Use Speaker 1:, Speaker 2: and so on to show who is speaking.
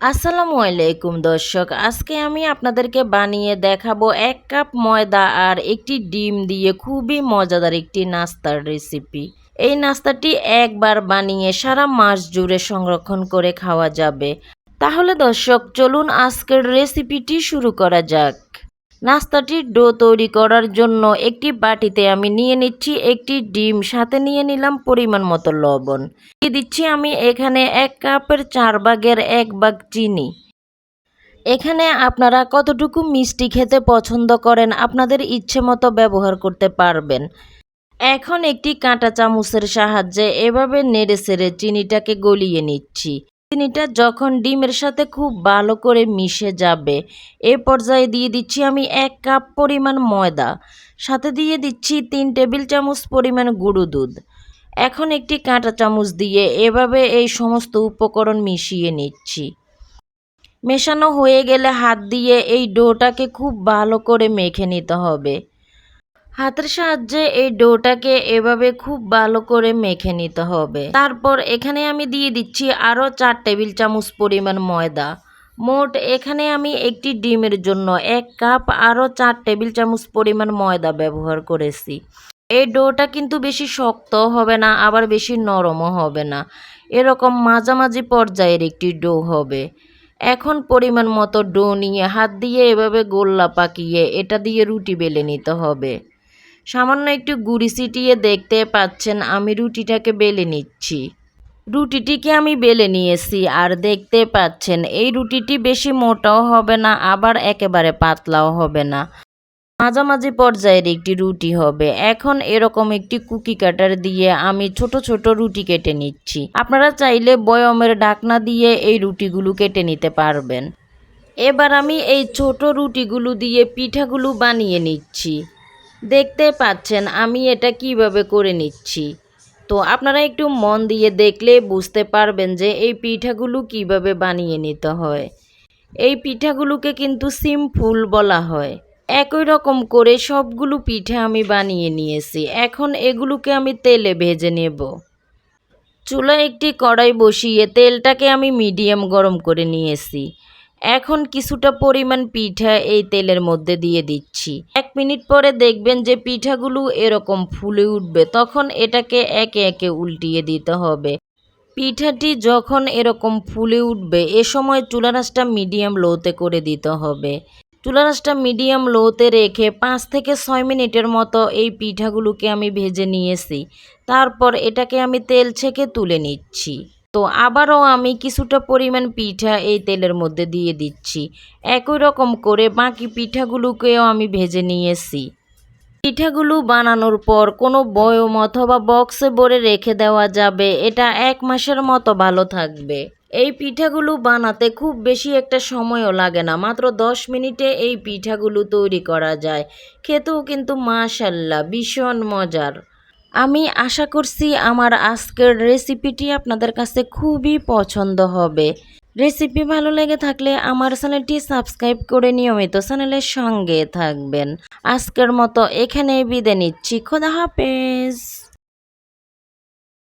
Speaker 1: আসসালামু আলাইকুম দর্শক, আজকে আমি আপনাদেরকে বানিয়ে দেখাবো এক কাপ ময়দা আর একটি ডিম দিয়ে খুবই মজাদার একটি নাস্তার রেসিপি এই নাস্তাটি একবার বানিয়ে সারা মাস জুড়ে সংরক্ষণ করে খাওয়া যাবে। তাহলে দর্শক, চলুন আজকের রেসিপিটি শুরু করা যাক। নাস্তাটির ডো তৈরি করার জন্য একটি বাটিতে আমি নিয়ে নিচ্ছি একটি ডিম, সাথে নিয়ে নিলাম পরিমাণ মতো লবণ। দিয়ে দিচ্ছি আমি এখানে এক কাপের চার ভাগের এক ভাগ চিনি। এখানে আপনারা কতটুকু মিষ্টি খেতে পছন্দ করেন আপনাদের ইচ্ছে মতো ব্যবহার করতে পারবেন। এখন একটি কাঁটা চামচের সাহায্যে এভাবে নেড়ে সেড়ে চিনিটাকে গলিয়ে নিচ্ছি। চিনিটা যখন ডিমের সাথে খুব ভালো করে মিশে যাবে, এ পর্যায়ে দিয়ে দিচ্ছি আমি এক কাপ পরিমাণ ময়দা। সাথে দিয়ে দিচ্ছি তিন টেবিল চামচ পরিমাণ গুঁড়ো দুধ। এখন একটি কাঁটা চামচ দিয়ে এভাবে এই সমস্ত উপকরণ মিশিয়ে নিচ্ছি। মেশানো হয়ে গেলে হাত দিয়ে এই ডোটাকে খুব ভালো করে মেখে নিতে হবে। হাতের সাহায্যে এই ডোটাকে এভাবে খুব ভালো করে মেখে নিতে হবে। তারপর এখানে আমি দিয়ে দিচ্ছি আরও চার টেবিল চামচ পরিমাণ ময়দা। মোট এখানে আমি একটি ডিমের জন্য এক কাপ আরও চার টেবিল চামচ পরিমাণ ময়দা ব্যবহার করেছি। এই ডোটা কিন্তু বেশি শক্ত হবে না, আবার বেশি নরমও হবে না। এরকম মাঝামাঝি পর্যায়ের একটি ডো হবে। এখন পরিমাণ মতো ডো নিয়ে হাত দিয়ে এভাবে গোল্লা পাকিয়ে এটা দিয়ে রুটি বেলে নিতে হবে। সামান্য একটু গুড়ি ছিটিয়ে দেখতে পাচ্ছেন, আমি রুটিটাকে বেলে নিচ্ছি। রুটিটিকে আমি বেলে নিয়েছি আর দেখতে পাচ্ছেন, এই রুটিটি বেশি মোটাও হবে না, আবার একেবারে পাতলাও হবে না। মাঝামাঝি পর্যায়ের একটি রুটি হবে। এখন এরকম একটি কুকি কাটার দিয়ে আমি ছোট ছোট রুটি কেটে নিচ্ছি। আপনারা চাইলে বয়মের ডাকনা দিয়ে এই রুটিগুলো কেটে নিতে পারবেন। এবার আমি এই ছোট রুটিগুলো দিয়ে পিঠাগুলো বানিয়ে নিচ্ছি। দেখতে পাচ্ছেন, আমি এটা কীভাবে করে নিচ্ছি? তো আপনারা একটু মন দিয়ে দেখলে বুঝতে পারবেন যে এই পিঠাগুলো কীভাবে বানিয়ে নিতে হয়। এই পিঠাগুলোকে কিন্তু সিম্পুল বলা হয়। একই রকম করে সবগুলো পিঠা আমি বানিয়ে নিয়েছি। এখন এগুলোকে আমি তেলে ভেজে নেব। চুলায় একটি কড়াই বসিয়ে তেলটাকে আমি মিডিয়াম গরম করে নিয়েছি। এখন কিছুটা পরিমাণ পিঠা এই তেলের মধ্যে দিয়ে দিচ্ছি। এক মিনিট পরে দেখবেন যে পিঠাগুলো এরকম ফুলে উঠবে, তখন এটাকে একে একে উল্টিয়ে দিতে হবে। পিঠাটি যখন এরকম ফুলে উঠবে, এ সময় চুলারাসটা মিডিয়াম লোতে করে দিতে হবে। চুলারাসটা মিডিয়াম লোতে রেখে পাঁচ থেকে ছয় মিনিটের মতো এই পিঠাগুলোকে আমি ভেজে নিয়েছি। তারপর এটাকে আমি তেল ছেঁকে তুলে নিচ্ছি। তো আবারও আমি কিছুটা পরিমাণ পিঠা এই তেলের মধ্যে দিয়ে দিচ্ছি। একই রকম করে বাকি পিঠাগুলোকেও আমি ভেজে নিয়েছি। পিঠাগুলো বানানোর পর কোনো বয়ম অথবা বক্সে ভরে রেখে দেওয়া যাবে, এটা এক মাসের মতো ভালো থাকবে। এই পিঠাগুলো বানাতে খুব বেশি একটা সময়ও লাগে না, মাত্র দশ মিনিটে এই পিঠাগুলো তৈরি করা যায়। খেতেও কিন্তু মাশাল্লাহ, ভীষণ মজার। আমি আশা করছি আমার আজকের রেসিপিটি আপনাদের কাছে খুবই পছন্দ হবে। রেসিপি ভালো লেগে থাকলে আমার চ্যানেলটি সাবস্ক্রাইব করে নিয়মিত চ্যানেলের সঙ্গে থাকবেন। আজকের মতো এখানে বিদে নিচ্ছি। খোদা হাফেজ।